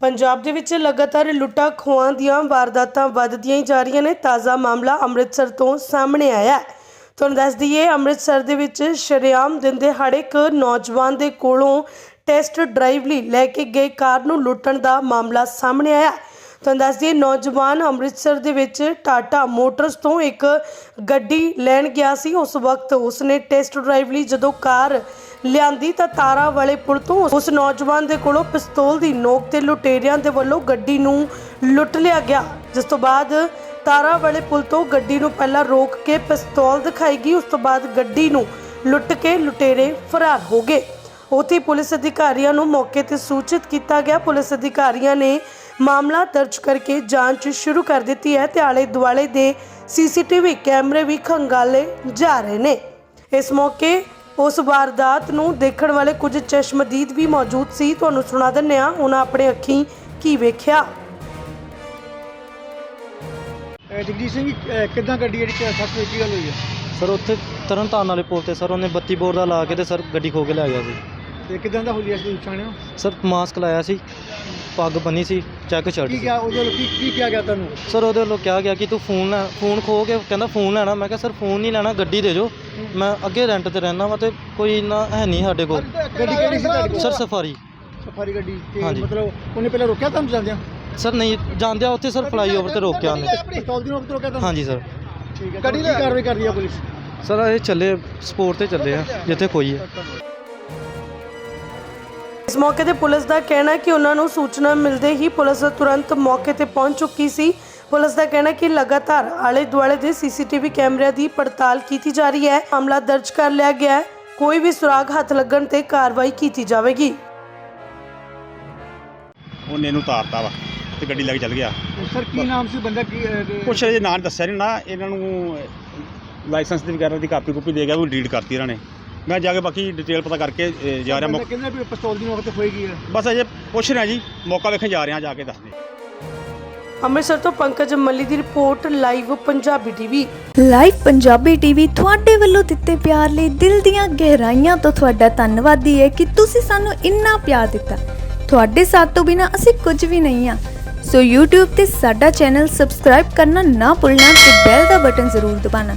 ਪੰਜਾਬ ਦੇ ਵਿੱਚ ਲਗਾਤਾਰ ਲੁੱਟਾਂ ਖੋਹਾਂ ਦੀਆਂ ਵਾਰਦਾਤਾਂ ਵੱਧਦੀਆਂ ਹੀ ਜਾ ਰਹੀਆਂ ਨੇ। ਤਾਜ਼ਾ ਮਾਮਲਾ ਅੰਮ੍ਰਿਤਸਰ ਤੋਂ ਸਾਹਮਣੇ ਆਇਆ ਹੈ। ਤੁਹਾਨੂੰ ਦੱਸ ਦਈਏ, ਅੰਮ੍ਰਿਤਸਰ ਦੇ ਵਿੱਚ ਸ਼ਰਿਆਮ ਦਿਨ ਦੇ ਹੜ ਇੱਕ ਨੌਜਵਾਨ ਦੇ ਕੋਲੋਂ ਟੈਸਟ ਡਰਾਈਵ ਲਈ ਲੈ ਕੇ ਗਏ ਕਾਰ ਨੂੰ ਲੁੱਟਣ ਦਾ ਮਾਮਲਾ ਸਾਹਮਣੇ ਆਇਆ ਹੈ। ਤੁਹਾਨੂੰ ਦੱਸ ਦਈਏ, ਨੌਜਵਾਨ ਅੰਮ੍ਰਿਤਸਰ ਦੇ ਵਿੱਚ ਟਾਟਾ ਮੋਟਰਸ ਤੋਂ ਇੱਕ ਗੱਡੀ ਲੈਣ ਗਿਆ ਸੀ। ਉਸ ਵਕਤ ਉਸਨੇ ਟੈਸਟ ਡਰਾਈਵ ਲਈ ਜਦੋਂ ਕਾਰ ਲਿਆਂਦੀ ਤਾਂ ਤਾਰਾ ਵਾਲੇ ਪੁਲ ਤੋਂ ਉਸ ਨੌਜਵਾਨ ਦੇ ਕੋਲੋਂ ਪਿਸਤੌਲ ਦੀ ਨੋਕ ਤੇ ਲੁਟੇਰਿਆਂ ਦੇ ਵੱਲੋਂ ਗੱਡੀ ਨੂੰ ਲੁੱਟ ਲਿਆ ਗਿਆ। ਜਿਸ ਤੋਂ ਬਾਅਦ ਤਾਰਾ ਵਾਲੇ ਪੁਲ ਤੋਂ ਗੱਡੀ ਨੂੰ ਪਹਿਲਾਂ ਰੋਕ ਕੇ ਪਿਸਤੌਲ ਦਿਖਾਈ ਗਈ। ਉਸ ਤੋਂ ਬਾਅਦ ਗੱਡੀ ਨੂੰ ਲੁੱਟ ਕੇ ਲੁਟੇਰੇ ਫਰਾਰ ਹੋ ਗਏ। ਉੱਥੇ ਪੁਲਿਸ ਅਧਿਕਾਰੀਆਂ ਨੂੰ ਮੌਕੇ ਤੇ ਸੂਚਿਤ ਕੀਤਾ ਗਿਆ। ਪੁਲਿਸ ਅਧਿਕਾਰੀਆਂ ਨੇ ਮਾਮਲਾ ਦਰਜ ਕਰਕੇ ਜਾਂਚ ਸ਼ੁਰੂ ਕਰ ਦਿੱਤੀ ਹੈ। ਤੇ ਆਲੇ ਦੁਆਲੇ ਦੇ ਸੀਸੀਟੀਵੀ ਕੈਮਰੇ ਵੀ ਖੰਗਾਲੇ ਜਾ ਰਹੇ ਨੇ। ਇਸ ਮੌਕੇ ਉਸ ਵਾਰਦਾਤ ਨੂੰ ਦੇਖਣ ਵਾਲੇ ਕੁਝ ਚਸ਼ਮਦੀਦ ਵੀ ਮੌਜੂਦ ਸੀ। ਤੁਹਾਨੂੰ ਸੁਣਾ ਦਿੰਨੇ ਆ ਉਹਨਾਂ ਆਪਣੇ ਅੱਖੀਂ ਕੀ ਵੇਖਿਆ। ਅਹ ਜਗਜੀਤ ਸਿੰਘ ਅਹ ਕਿੱਦਾਂ ਗੱਡੀ ਜਿਹੜੀ ਕਿ ਸੱਤ ਵਜੇ ਕੀ ਗੱਲ ਹੋਈ ਹੈ? ਸਰ ਉੱਥੇ ਤਰਨਤਾਰਨ ਵਾਲੇ ਪੁਲ ਤੇ ਸਰ ਉਹਨੇ 32 ਬੋਰ ਦਾ ਲਾ ਕੇ ਤੇ ਸਰ ਗੱਡੀ ਖੋ ਕੇ ਲੈ ਗਿਆ ਸੀ। ਤੇ ਕਿੱਦਾਂ ਦਾ ਹੋਈ ਸੀ? ਪਛਾਣਿਓ ਸਰ ਮਾਸਕ ਲਾਇਆ ਸੀ ਪੱਗ ਬੰਨੀ ਸੀ ਚੈੱਕ ਸ਼ਰਟ ਕੀ ਸੀ। ਕਿਹਾ ਉਹਦੇ ਵੱਲੋਂ ਕੀ ਕੀ ਕਿਹਾ ਗਿਆ ਤੁਹਾਨੂੰ? ਸਰ ਉਹਦੇ ਵੱਲੋਂ ਕਿਹਾ ਗਿਆ ਕਿ ਤੂੰ ਫੋਨ ਲੈ ਫੋਨ ਖੋ ਕੇ ਕਹਿੰਦਾ ਫੋਨ ਲੈਣਾ। ਮੈਂ ਕਿਹਾ ਸਰ ਫੋਨ ਨਹੀਂ ਲੈਣਾ ਗੱਡੀ ਦੇ ਜੋ ਮੈਂ ਅੱਗੇ ਰੈਂਟ ਤੇ ਰਹਿਣਾ ਵਾ ਤੇ ਕੋਈ ਇੰਨਾ ਹੈ ਨਹੀਂ ਸਾਡੇ ਕੋਲ। ਗੱਡੀ ਕਿਹੜੀ ਸੀ ਤੁਹਾਡੀ ਸਰ ਸਫਾਰੀ। ਸਫਾਰੀ ਗੱਡੀ ਤੇ ਹਾਂਜੀ। ਮਤਲਬ ਉਹਨੇ ਪਹਿਲਾਂ ਰੋਕਿਆ ਤੁਹਾਨੂੰ ਜਾਂਦਿਆਂ? ਸਰ ਨਹੀਂ ਜਾਂਦਿਆ ਉੱਥੇ ਸਰ ਫਲਾਈਓਵਰ ਤੇ ਰੋਕਿਆ ਉਹਨੇ। ਪਿਸਤੌਲ ਦੀ ਨੋਕ ਤੇ ਰੋਕਿਆ ਤੁਹਾਨੂੰ? ਹਾਂਜੀ ਸਰ। ਠੀਕ ਹੈ ਗੱਡੀ ਦੀ ਕਾਰਵਾਈ ਕਰਦੀ ਆ ਪੁਲਿਸ? ਸਰ ਇਹ ਚੱਲੇ ਸਪੋਰਟ ਤੇ ਚੱਲੇ ਆ ਜਿੱਥੇ ਕੋਈ ਹੈ। ਇਸ ਮੌਕੇ ਤੇ ਪੁਲਿਸ ਦਾ ਕਹਿਣਾ ਹੈ ਕਿ ਉਹਨਾਂ ਨੂੰ ਸੂਚਨਾ ਮਿਲਦੇ ਹੀ ਪੁਲਿਸ ਤੁਰੰਤ ਮੌਕੇ ਤੇ ਪਹੁੰਚ ਚੁੱਕੀ ਸੀ। ਪੁਲਿਸ ਦਾ ਕਹਿਣਾ ਹੈ ਕਿ ਲਗਾਤਾਰ ਆਲੇ ਦੁਆਲੇ ਦੇ ਸੀਸੀਟੀਵੀ ਕੈਮਰਿਆਂ ਦੀ ਪੜਤਾਲ ਕੀਤੀ ਜਾ ਰਹੀ ਹੈ। ਮਾਮਲਾ ਦਰਜ ਕਰ ਲਿਆ ਗਿਆ ਹੈ। ਕੋਈ ਵੀ ਸੁਰਾਗ ਹੱਥ ਲੱਗਣ ਤੇ ਕਾਰਵਾਈ ਕੀਤੀ ਜਾਵੇਗੀ। ਉਹਨੇ ਇਹਨੂੰ ਤਾਰਤਾ ਵਾ ਤੇ ਗੱਡੀ ਲੈ ਕੇ ਚੱਲ ਗਿਆ। ਸਰ ਕੀ ਨਾਮ ਸੀ ਬੰਦਾ? ਕਿ- ਕੁਛ ਇਹ ਨਾਂ ਦੱਸਿਆ ਨਹੀਂ ਨਾ। ਇਹਨਾਂ ਨੂੰ ਲਾਇਸੈਂਸ ਦੀ ਵਗੈਰਾ ਦੀ ਕਾਪੀ ਕੂਪੀ ਦੇ ਗਿਆ ਉਹ ਡੀਡ ਕਰਤੀ ਇਹਨਾਂ ਨੇ। ਮੈਂ ਜਾ ਕੇ ਬਾਕੀ ਡਿਟੇਲ ਪਤਾ ਕਰਕੇ ਅ, ਜਾ ਰਿਹਾ ਬੰਦਾ ਮੌ- ਕਹਿੰਦਾ ਵੀ ਪਿਸਤੌਲ ਦੀ ਨੋਕ ਤੇ ਹੋਏਗੀ ਹੈ। ਬਸ ਅਜੇ ਪੁੱਛ ਰਿਹਾ ਜੀ ਮੌਕਾ ਵੇਖਣ ਜਾ ਰਿਹਾ ਜਾ ਕੇ ਦੱਸਦੇ ਅੰਮ੍ਰਿਤਸਰ ਤੋਂ ਪੰਕਜ ਮੱਲੀ ਦੀ report live Punjabi TV. Live Punjabi TV ਤੁਹਾਡੇ ਵੱਲੋਂ ਦਿੱਤੇ ਪਿਆਰ ਲਈ ਦਿਲ ਦੀਆਂ ਗਹਿਰਾਈਆਂ ਤੋਂ ਤੁਹਾਡਾ ਧੰਨਵਾਦੀ ਹੈ ਕਿ ਤੁਸੀਂ ਸਾਨੂੰ ਇੰਨਾ ਪਿਆਰ ਦਿੱਤਾ। ਤੁਹਾਡੇ ਸਾਥ ਤੋਂ ਬਿਨਾ ਅਸੀਂ ਕੁਝ ਵੀ ਨਹੀਂ ਆ ਸੋ YouTube ਤੇ ਸਾਡਾ ਚੈਨਲ ਸਬਸਕ੍ਰਾਈਬ ਕਰਨਾ ਨਾ ਭੁੱਲਣਾ ਤੇ ਬੈਲ ਦਾ ਬਟਨ ਜ਼ਰੂਰ ਦਬਾਉਣਾ।